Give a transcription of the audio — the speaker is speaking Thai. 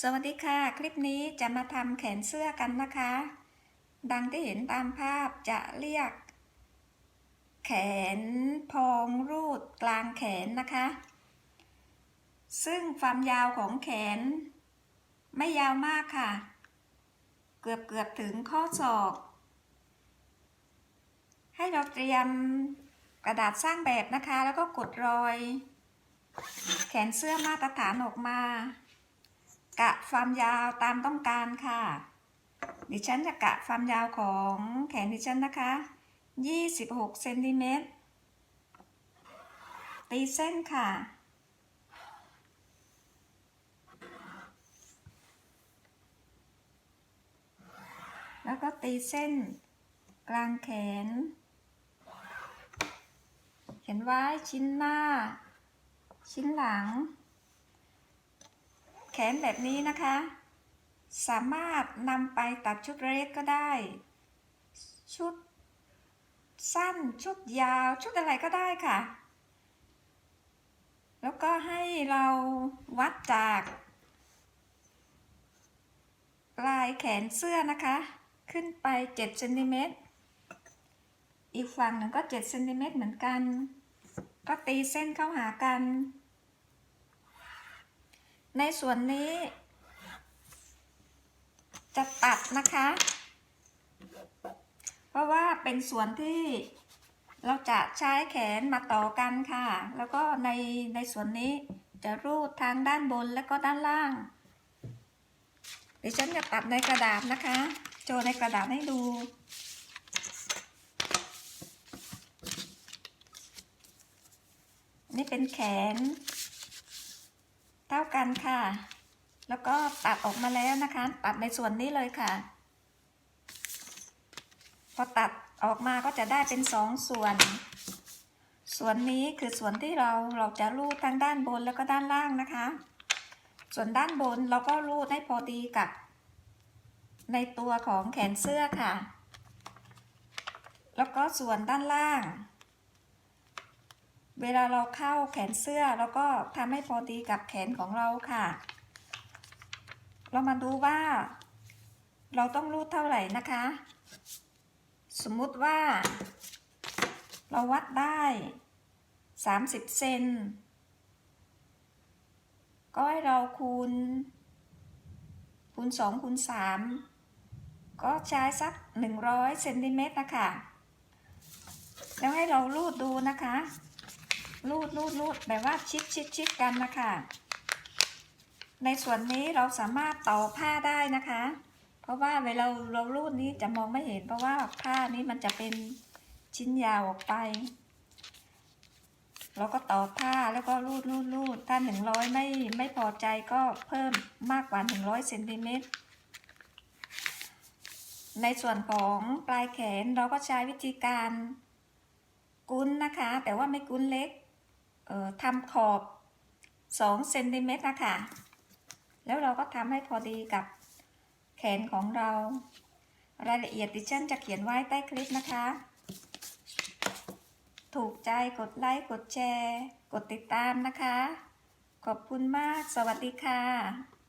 สวัสดีค่ะ คลิปนี้จะมาทำแขนเสื้อกันนะคะ ดังที่เห็นตามภาพจะเรียก แขนพองรูดกลางแขนนะคะ ซึ่งความยาวของแขน ไม่ยาวมากค่ะ เกือบเกือบถึงข้อศอก ให้เราเตรียมกระดาษสร้างแบบนะคะ แล้วก็กดรอย แขนเสื้อมาตรฐานออกมา กะความยาวตามต้องการค่ะ ดิฉันจะกะความยาวของแขนดิฉันนะคะ26เซนติเมตร ตีเส้นค่ะ แล้วก็ตีเส้นกลางแขน เขียนไว้ชิ้นหน้า ชิ้นหลัง แขนแบบนี้นะคะ สามารถนำไปตัดชุดเรสก็ได้ ชุด สั้นชุดยาวชุดอะไรก็ได้ค่ะ แล้วก็ให้เราวัดจากปลายแขนเสื้อนะคะ ขึ้นไป7เซนติเมตรอีกฝั่งหนึ่งก็7เซนติเมตรเหมือนกัน ก็ตีเส้นเข้าหากัน ในส่วนนี้ จะตัดนะคะ เพราะว่าเป็นส่วนที่เราจะใช้แขนมาต่อกันค่ะ แล้วก็ในในส่วนนี้จะรูดทางด้านบนและก็ด้านล่าง เดี๋ยวฉันจะตัดในกระดาษนะคะโชว์ในกระดาษให้ดู นี่เป็นแขน กันค่ะ แล้วก็ตัดออกมาแล้วนะคะ ตัดในส่วนนี้เลยค่ะ พอตัดออกมาก็จะได้เป็นสองส่วน ส่วนนี้คือส่วนที่เราเราจะรูดทั้งด้านบนแล้วก็ด้านล่างนะคะ ส่วนด้านบนเราก็รูดให้พอดีกับ ในตัวของแขนเสื้อค่ะ แล้วก็ส่วนด้านล่าง เวลาเราเข้าแขนเสื้อเราก็ทำให้พอดีกับแขนของเราค่ะ เรามาดูว่า เราต้องรูดเท่าไหร่นะคะ สมมุติว่า เราวัดได้ 30 เซนก็ให้เราคูณ คูณ 2 คูณ 3 ก็ใช้สัก 100 เซนติเมตรนะคะ แล้วให้เรารูดดูนะคะ รูดรูดรูดแบบว่าชิดชิดชิดกันนะคะ ในส่วนนี้เราสามารถต่อผ้าได้นะคะ เพราะว่าเวลาเรารูดนี้จะมองไม่เห็น เพราะว่าผ้านี้มันจะเป็นชิ้นยาวออกไป เราก็ต่อผ้าแล้วก็รูดรูดรูดถ้าหนึ่งร้อยไม่ไม่พอใจก็เพิ่มมากกว่าหนึ่งร้อยเซนติเมตรในส่วนของปลายแขนเราก็ใช้วิธีการ กุ้นนะคะ แต่ว่าไม่กุ้นเล็ก ทำขอบ2เซนติเมตรนะคะ แล้วเราก็ทำให้พอดีกับแขนของเรา รายละเอียดดิฉันจะเขียนไว้ใต้คลิปนะคะ ถูกใจกดไลค์กดแชร์ กดติดตามนะคะ ขอบคุณมาก สวัสดีค่ะ